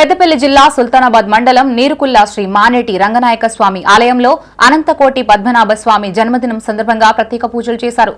పెద్దపల్లి జిల్లా సుల్తానాబాద్ మండలం నీరుకుల్లా శ్రీ మానేటి రంగనాయక స్వామి ఆలయంలో అనంతకోటి పద్మనాభ స్వామి జన్మదినం సందర్భంగా ప్రత్యేక పూజలు చేశారు.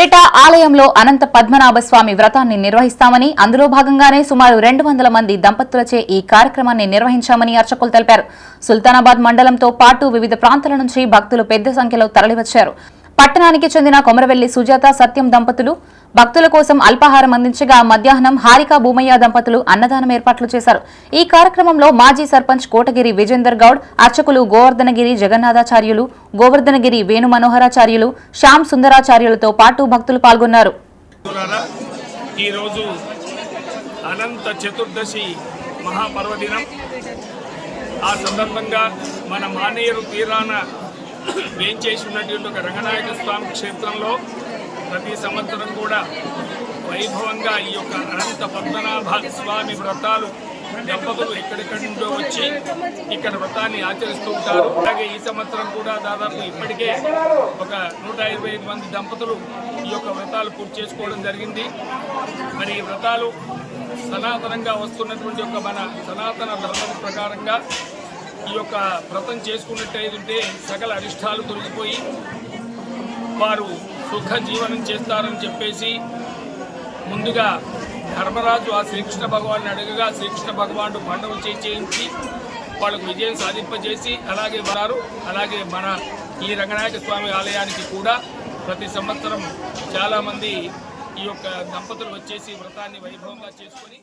ఏటా ఆలయంలో అనంత పద్మనాభ స్వామి వ్రతాన్ని నిర్వహిస్తామని అందులో భాగంగానే సుమారు రెండు వందల మంది దంపతులచే ఈ కార్యక్రమాన్ని నిర్వహించామని అర్చకులు తెలిపారు. సుల్తానాబాద్ మండలంతో పాటు వివిధ ప్రాంతాల నుంచి భక్తులు పెద్ద సంఖ్యలో తరలివచ్చారు. పట్టణానికి చెందిన కొమరవెల్లి సుజాత సత్యం దంపతులు భక్తుల కోసం అల్పాహారం అందించగా మధ్యాహ్నం హారిక భూమయ్య దంపతులు అన్నదానం ఏర్పాట్లు చేశారు. ఈ కార్యక్రమంలో మాజీ సర్పంచ్ కోటగిరి విజేందర్ గౌడ్ అర్చకులు గోవర్ధనగిరి జగన్నాథాచార్యులు గోవర్ధనగిరి వేణు మనోహరాచార్యులు శ్యామ్ సుందరాచార్యులతో పాటు భక్తులు పాల్గొన్నారు. అనంత చతుర్దశి మహాపర్వదినం. ఆ సందర్భంగా మన మానేరు తీరాన వేంచేసి ఉన్నటువంటి ఒక రంగనాయక స్వామి క్షేత్రంలో ప్రతి సంవత్సరం కూడా వైభవంగా ఈ యొక్క అనంత పద్మనాభ స్వామి వ్రతాలు దంపతులు ఎక్కడెక్కడి నుండో వచ్చి ఇక్కడ వ్రతాన్ని ఆచరిస్తూ ఉంటారు. అలాగే ఈ సంవత్సరం కూడా దాదాపు ఇప్పటికే ఒక నూట ఇరవై ఐదు మంది దంపతులు ఈ యొక్క వ్రతాలు పూర్తి చేసుకోవడం జరిగింది. మరి ఈ వ్రతాలు సనాతనంగా వస్తున్నటువంటి ఒక మన సనాతన ధర్మం ప్రకారంగా ఈ యొక్క వ్రతం చేసుకున్నట్టయితే సకల అరిష్టాలు తొలగిపోయి వారు సుఖ జీవనం చేస్తారని చెప్పేసి ముందుగా ధర్మరాజు ఆ శ్రీకృష్ణ భగవాన్ని అడగగా శ్రీకృష్ణ భగవానుడు పండుగ చేయించి వాళ్ళకు విజయం సాధింపజేసి అలాగే వారు అలాగే మన ఈ రంగనాయక స్వామి ఆలయానికి కూడా ప్రతి సంవత్సరం చాలామంది ఈ యొక్క దంపతులు వచ్చేసి వ్రతాన్ని వైభవంగా చేసుకొని